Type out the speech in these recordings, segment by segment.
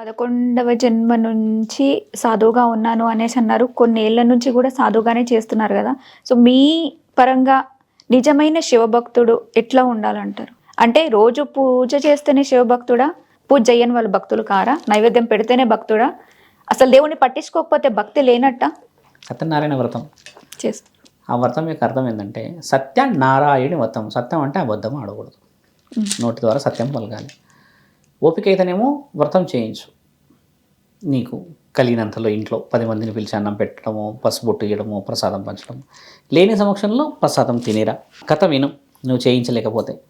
పదకొండవ జన్మ నుంచి సాధువుగా ఉన్నాను అనేసి అన్నారు. కొన్నేళ్ళ నుంచి కూడా సాధువుగానే చేస్తున్నారు కదా. సో మీ పరంగా నిజమైన శివభక్తుడు ఎట్లా ఉండాలంటారు? అంటే రోజు పూజ చేస్తేనే శివభక్తుడా? పూజ చేయని వాళ్ళ భక్తులు కారా? నైవేద్యం పెడితేనే భక్తుడా? అసలు దేవుణ్ణి పట్టించుకోకపోతే భక్తి లేనట్ట? సత్యనారాయణ వ్రతం. చేస్తారు ఆ వ్రతం యొక్క అర్థం ఏంటంటే సత్యనారాయణ వ్రతం. సత్యం అంటే అబద్ధం ఆడకూడదు. నోటి ద్వారా సత్యం పలకాలి. ఓపిక అయితేనేమో వ్రతం చేయించు. నీకు కలిగినంతలో ఇంట్లో పది మందిని పిలిచి అన్నం పెట్టడము పసుబొట్టు ఇవ్వడము ప్రసాదం పంచడము లేని సమక్షంలో ప్రసాదం తినేరా. కథ విను. నువ్వు చేయించలేకపోతే.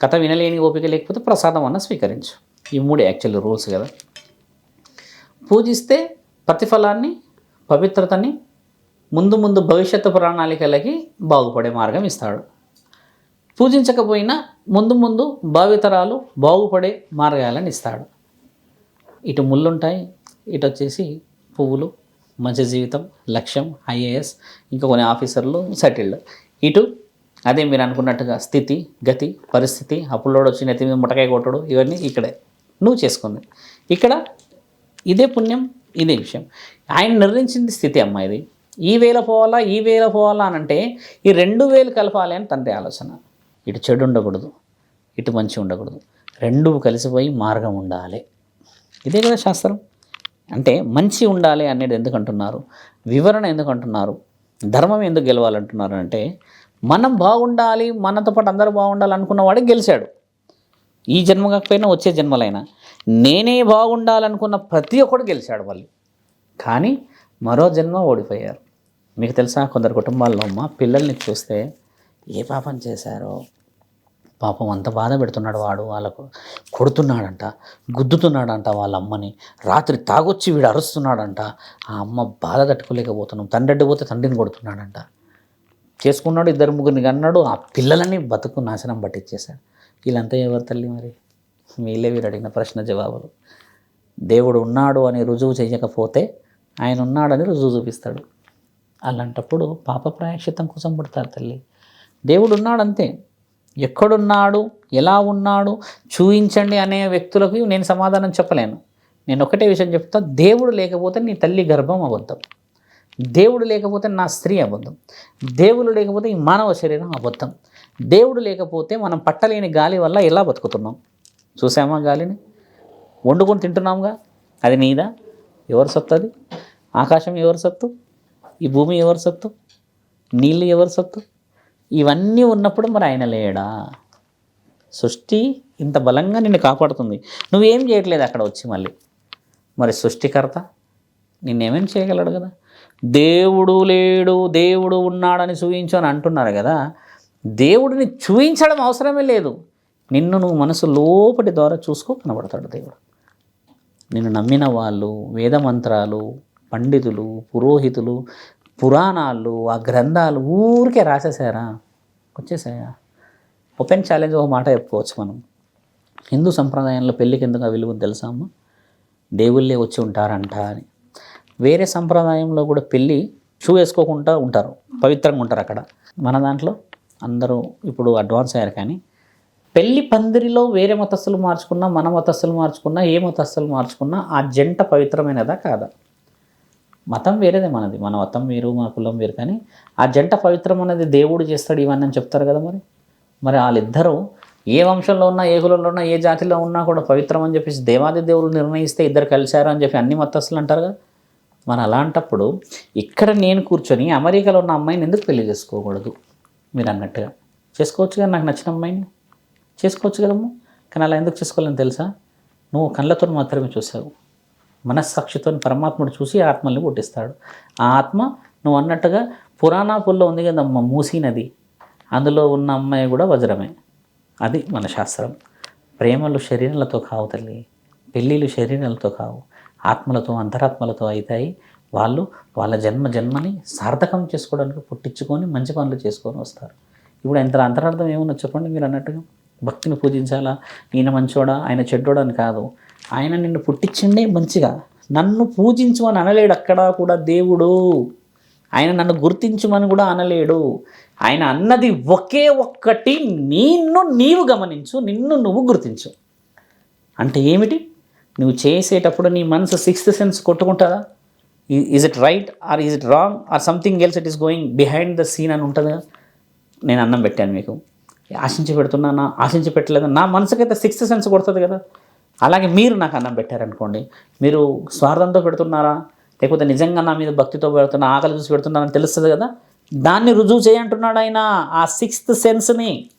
కథ వినలేని ఓపిక లేకపోతే ప్రసాదం అన్న స్వీకరించు. ఈ మూడు యాక్చువల్ రూల్స్ కదా. పూజిస్తే ప్రతిఫలాన్ని పవిత్రతని ముందు ముందు భవిష్యత్తు ప్రణాళికలకి బాగుపడే మార్గం ఇస్తాడు. పూజించకపోయినా ముందు ముందు భావితరాలు బాగుపడే మార్గాలను ఇస్తాడు. ఇటు ముళ్ళుంటాయి ఇటు వచ్చేసి పువ్వులు మంచి జీవితం లక్ష్యం ఐఏఎస్ ఇంకా కొన్ని ఆఫీసర్లు సెటిల్డ్. ఇటు అదే మీరు అనుకున్నట్టుగా స్థితి గతి పరిస్థితి అప్పుల్లోడు వచ్చి నెత్తి మీద ముటకాయ కొట్టడు ఇవన్నీ ఇక్కడే. నువ్వు చేసుకుంది. ఇక్కడ ఇదే పుణ్యం ఇదే విషయం. ఆయన నిర్ణయించింది స్థితి అమ్మ ఇది ఈ వేల పోవాలా ఈ వేల పోవాలా అని అంటే ఈ రెండు వేలు కలపాలి అని తండ్రి ఆలోచన. ఇటు చెడు ఉండకూడదు ఇటు మంచి ఉండకూడదు. రెండు కలిసిపోయి మార్గం ఉండాలి. ఇదే కదా శాస్త్రం. అంటే మంచి ఉండాలి అనేది ఎందుకు అంటున్నారు? వివరణ ఎందుకు అంటున్నారు? ధర్మం ఎందుకు గెలవాలంటున్నారు అంటే మనం బాగుండాలి మనతో పాటు అందరూ బాగుండాలి అనుకున్న వాడే గెలిచాడు. ఈ జన్మ కాకపోయినా వచ్చే జన్మలైనా. నేనే బాగుండాలనుకున్న ప్రతి ఒక్కడు గెలిచాడు వాళ్ళు కానీ మరో జన్మ ఓడిపోయారు. మీకు తెలుసా? కొందరు కుటుంబాల్లో అమ్మ పిల్లల్ని చూస్తే ఏ పాపం చేశారో? పాపం అంత బాధ పెడుతున్నాడు వాడు వాళ్ళకు కొడుతున్నాడంట గుద్దుతున్నాడంట వాళ్ళ అమ్మని రాత్రి తాగొచ్చి వీడు అరుస్తున్నాడంట ఆ అమ్మ బాధ తట్టుకోలేకపోతున్నాం తండ్రి పోతే తండ్రిని కొడుతున్నాడంట. చేసుకున్నాడు ఇద్దరు ముగ్గురిని అన్నాడు ఆ పిల్లలని బతుకు నాశనం పట్టించేశాడు. వీళ్ళంతా ఎవరు తల్లి మరి? వీళ్ళే వీరు అడిగిన ప్రశ్న జవాబులు. దేవుడు ఉన్నాడు అని రుజువు చేయకపోతే ఆయన ఉన్నాడని రుజువు చూపిస్తాడు. అలాంటప్పుడు పాప ప్రాయశ్చిత్తం కోసం పుడతారు తల్లి. దేవుడు ఉన్నాడంతే. ఎక్కడున్నాడు? ఎలా ఉన్నాడు? చూయించండి అనే వ్యక్తులకు నేను సమాధానం చెప్పలేను. నేను ఒకటే విషయం చెప్తా దేవుడు లేకపోతే నీ తల్లి గర్భం అబద్ధం. దేవుడు లేకపోతే నా స్త్రీ అబద్ధం. దేవుడు లేకపోతే ఈ మానవ శరీరం అబద్ధం. దేవుడు లేకపోతే మనం పట్టలేని గాలి వల్ల ఎలా బతుకుతున్నాం? చూసామా గాలిని? వండుకొని తింటున్నాంగా? అది నీదా? ఎవరు సత్తు అది? ఆకాశం ఎవరు సత్తు? ఈ భూమి ఎవరు సత్తు? నీళ్ళు ఎవరు సత్తు? ఇవన్నీ ఉన్నప్పుడు మరి ఆయన లేడా? సృష్టి ఇంత బలంగా నిన్ను కాపాడుతుంది. నువ్వేం చేయట్లేదు అక్కడ వచ్చి మళ్ళీ? మరి సృష్టికర్త నిన్నేమేం చేయగలడు కదా? దేవుడు లేడు దేవుడు ఉన్నాడని చూయించు అని అంటున్నారు కదా. దేవుడిని చూయించడం అవసరమే లేదు. నిన్ను నువ్వు మనసు లోపటి ద్వారా చూసుకో కనబడతాడు దేవుడు. నిన్ను నమ్మిన వాళ్ళు వేదమంత్రాలు పండితులు పురోహితులు పురాణాలు ఆ గ్రంథాలు ఊరికే రాసేసారా? వచ్చేసాయా? ఓపెన్ ఛాలెంజ్ ఒక మాట చెప్పుకోవచ్చు మనం. హిందూ సంప్రదాయంలో పెళ్ళికి ఎందుకు ఆ విలువ తెలుసా అమ్మ? దేవుళ్ళే వచ్చి ఉంటారంట అని. వేరే సంప్రదాయంలో కూడా పెళ్ళి షూ వేసుకోకుండా ఉంటారు. పవిత్రంగా ఉంటారు అక్కడ. మన దాంట్లో అందరూ ఇప్పుడు అడ్వాన్స్ అయ్యారు కానీ పెళ్ళి పందిరిలో వేరే మతస్థులు మార్చుకున్నా మన మతస్థులు మార్చుకున్నా ఏ మతస్థులు మార్చుకున్నా ఆ జంట పవిత్రమైనదా కాదా? మతం వేరేదే మనది. మన మతం వేరు మన కులం వేరు. కానీ ఆ జంట పవిత్రం అనేది దేవుడు చేస్తాడు ఇవన్నీ అని చెప్తారు కదా మరి. మరి వాళ్ళిద్దరూ ఏ వంశంలో ఉన్నా ఏ కులంలో ఉన్నా ఏ జాతిలో ఉన్నా కూడా పవిత్రం అని చెప్పేసి దేవాది దేవుడు నిర్ణయిస్తే ఇద్దరు కలిశారు అని చెప్పి అన్ని మతస్థులు అంటారు కదా. మరి అలాంటప్పుడు ఇక్కడ నేను కూర్చొని అమెరికాలో ఉన్న అమ్మాయిని ఎందుకు పెళ్ళి చేసుకోకూడదు? మీరు అన్నట్టుగా. చేసుకోవచ్చు కదా నాకు నచ్చిన అమ్మాయిని? చేసుకోవచ్చు కదమ్మా. కానీ అలా ఎందుకు చేసుకోవాలని తెలుసా? నువ్వు కళ్ళతో మాత్రమే చూసావు. మనస్సాక్షితో పరమాత్ముడు చూసి ఆత్మల్ని పుట్టిస్తాడు. ఆ ఆత్మ నువ్వు అన్నట్టుగా పురాణాపుల్లో ఉంది కదమ్మ మూసీ నది. అందులో ఉన్న అమ్మాయి కూడా వజ్రమే. అది మన శాస్త్రం. ప్రేమలు శరీరాలతో కావు తల్లి. పెళ్ళిళ్ళు శరీరాలతో కావు. ఆత్మలతో అంతరాత్మలతో అవుతాయి. వాళ్ళు వాళ్ళ జన్మ జన్మని సార్థకం చేసుకోవడానికి పుట్టించుకొని మంచి పనులు చేసుకొని వస్తారు. ఇప్పుడు ఎంత అంతరార్థం ఏమన్నా చెప్పండి మీరు అన్నట్టుగా? భక్తిని పూజించాలా? ఈయన మంచోడా? ఆయన చెడ్డోడా అని కాదు. ఆయన నిన్ను పుట్టించిండే మంచిగా. నన్ను పూజించమని అనలేడు అక్కడ కూడా దేవుడు. ఆయన నన్ను గుర్తించమని కూడా అనలేడు. ఆయన అన్నది ఒకే ఒక్కటి నిన్ను నీవు గమనించు నిన్ను నువ్వు గుర్తించు. అంటే ఏమిటి? నువ్వు చేసేటప్పుడు నీ మనసు sixth sense కొట్టుకుంటుందా? Is it right or is it wrong or something else it is going behind the scene అని ఉంటుంది? కదా నేను అన్నం పెట్టాను మీకు. ఆశించి పెడుతున్నానా ఆశించి పెట్టలేదా? నా మనసుకైతే సిక్స్త్ సెన్స్ కొడుతుంది కదా. అలాగే మీరు నాకు అన్నం పెట్టారనుకోండి మీరు స్వార్థంతో పెడుతున్నారా? లేకపోతే నిజంగా నా మీద భక్తితో పెడుతున్నా ఆకలి చూసి పెడుతున్నారని తెలుస్తుంది కదా? దాన్ని రుజువు చేయంటున్నాడు ఆయన. ఆ సిక్స్త్ సెన్స్ని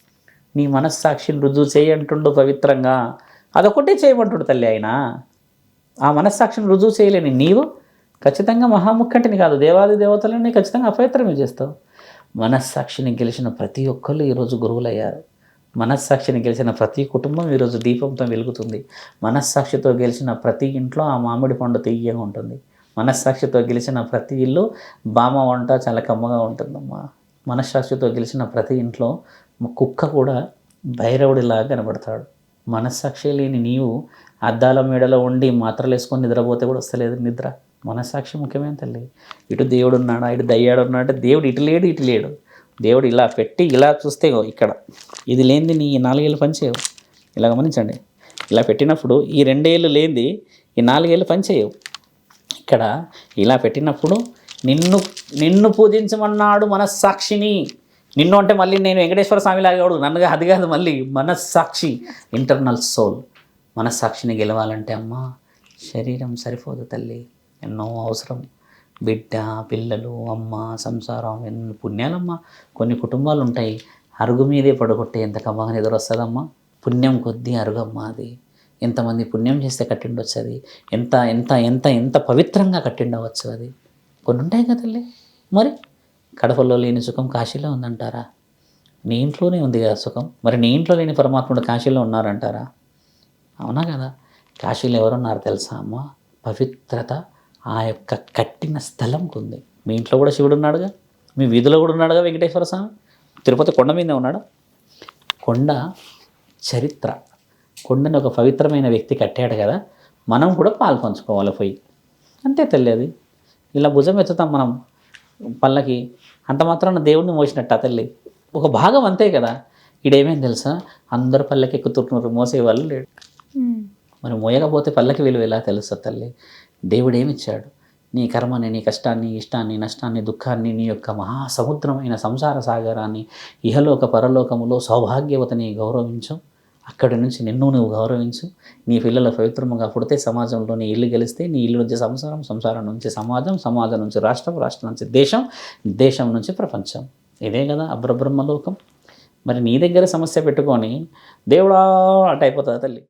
నీ మనస్సాక్షిని రుజువు చేయంటుండు పవిత్రంగా. అదొకటే చేయమంటుడు తల్లి ఆయన. ఆ మనస్సాక్షిని రుజువు చేయలేని నీవు ఖచ్చితంగా మహాముఖంటిని కాదు దేవాది దేవతలని ఖచ్చితంగా అపవిత్రమే చేస్తావు. మనస్సాక్షిని గెలిచిన ప్రతి ఒక్కళ్ళు ఈరోజు గురువులయ్యారు. మనస్సాక్షిని గెలిచిన ప్రతి కుటుంబం ఈరోజు దీపంతో వెలుగుతుంది. మనస్సాక్షితో గెలిచిన ప్రతి ఇంట్లో ఆ మామిడి పండు తీయగా ఉంటుంది. మనస్సాక్షితో గెలిచిన ప్రతి ఇల్లు బామ వంట చాలా కమ్మగా ఉంటుందమ్మా. మనస్సాక్షితో గెలిచిన ప్రతి ఇంట్లో కుక్క కూడా భైరవుడిలాగా కనబడతాడు. మనస్సాక్షి లేని నీవు అద్దాల మేడలో ఉండి మాత్రలు వేసుకొని నిద్రపోతే కూడా వస్తలేదు నిద్ర. మనస్సాక్షి ముఖ్యమైన తల్లి? ఇటు దేవుడు ఉన్నాడా ఇటు దయ్యాడు ఉన్నాడు దేవుడు ఇటు లేడు ఇటు లేడు. దేవుడు ఇలా పెట్టి ఇలా చూస్తే ఇక్కడ ఇది లేనిది నీ నాలుగేళ్ళు పనిచేయవు. ఇలా గమనించండి. ఇలా పెట్టినప్పుడు ఈ రెండేళ్ళు లేనిది ఈ నాలుగేళ్ళు పనిచేయవు. ఇక్కడ ఇలా పెట్టినప్పుడు నిన్ను నిన్ను పూజించమన్నాడు మనస్సాక్షిని. నిన్ను అంటే మళ్ళీ నేను వెంకటేశ్వర స్వామి లాగాడు నన్నుగా అది కాదు మళ్ళీ మనస్సాక్షి ఇంటర్నల్ సోల్ మనస్సాక్షిని గెలవాలంటే అమ్మ శరీరం సరిపోదు తల్లి. ఎన్నో అవసరం. బిడ్డ పిల్లలు అమ్మ సంసారం ఎన్ని పుణ్యాలమ్మ. కొన్ని కుటుంబాలు ఉంటాయి అరుగు మీదే పడగొట్టే ఎంత కమ్మగా నిద్ర వస్తుందమ్మా పుణ్యం కొద్దీ అరుగమ్మ అది. ఎంతమంది పుణ్యం చేస్తే కట్టిండొచ్చు అది ఎంత ఎంత ఎంత ఎంత పవిత్రంగా కట్టిండవచ్చు అది? కొన్ని ఉంటాయి కదండి మరి కడపలో లేని సుఖం కాశీలో ఉందంటారా? నీ ఇంట్లోనే ఉంది కదా సుఖం. మరి నీ ఇంట్లో లేని పరమాత్ముడు కాశీలో ఉన్నారంటారా? అవునా కదా. కాశీలో ఎవరున్నారు తెలుసా అమ్మ? పవిత్రత ఆ యొక్క కట్టిన స్థలంకు ఉంది. మీ ఇంట్లో కూడా శివుడు ఉన్నాడుగా? మీ వీధిలో కూడా ఉన్నాడుగా వెంకటేశ్వర స్వామి? తిరుపతి కొండ మీదే ఉన్నాడు? కొండ చరిత్ర. కొండని ఒక పవిత్రమైన వ్యక్తి కట్టాడు కదా మనం కూడా పాలు పంచుకోవాలి పోయి. అంతే తల్లి అది ఇలా భుజం ఎత్తుతాం మనం. పళ్ళకి అంత మాత్రాన దేవుడిని మోసినట్టు తల్లి? ఒక భాగం అంతే కదా. ఈడేమేం తెలుసా? అందరు పళ్ళకి ఎక్కుతున్నారు మోసేవాళ్ళు లేడు. మరి మోయకపోతే పల్లకి విలువ ఎలా తెలుస్తుంది తల్లి? దేవుడు ఏమిచ్చాడు నీ కర్మని నీ కష్టాన్ని ఇష్టాన్ని నష్టాన్ని దుఃఖాన్ని నీ యొక్క మహాసముద్రమైన సంసార సాగరాన్ని ఇహలోక పరలోకములో సౌభాగ్యవతని గౌరవించు. అక్కడి నుంచి నిన్ను నువ్వు గౌరవించు. నీ పిల్లల పవిత్రముగా పుడితే సమాజంలో నీ ఇల్లు గెలిస్తే నీ ఇల్లు నుంచి సంసారం సంసారం నుంచి సమాజం సమాజం నుంచి రాష్ట్రం రాష్ట్రం నుంచి దేశం దేశం నుంచి ప్రపంచం. ఇదే కదా అబ్రబ్రహ్మలోకం. మరి నీ దగ్గర సమస్య పెట్టుకొని దేవుడా అటు అయిపోతుంది తల్లి?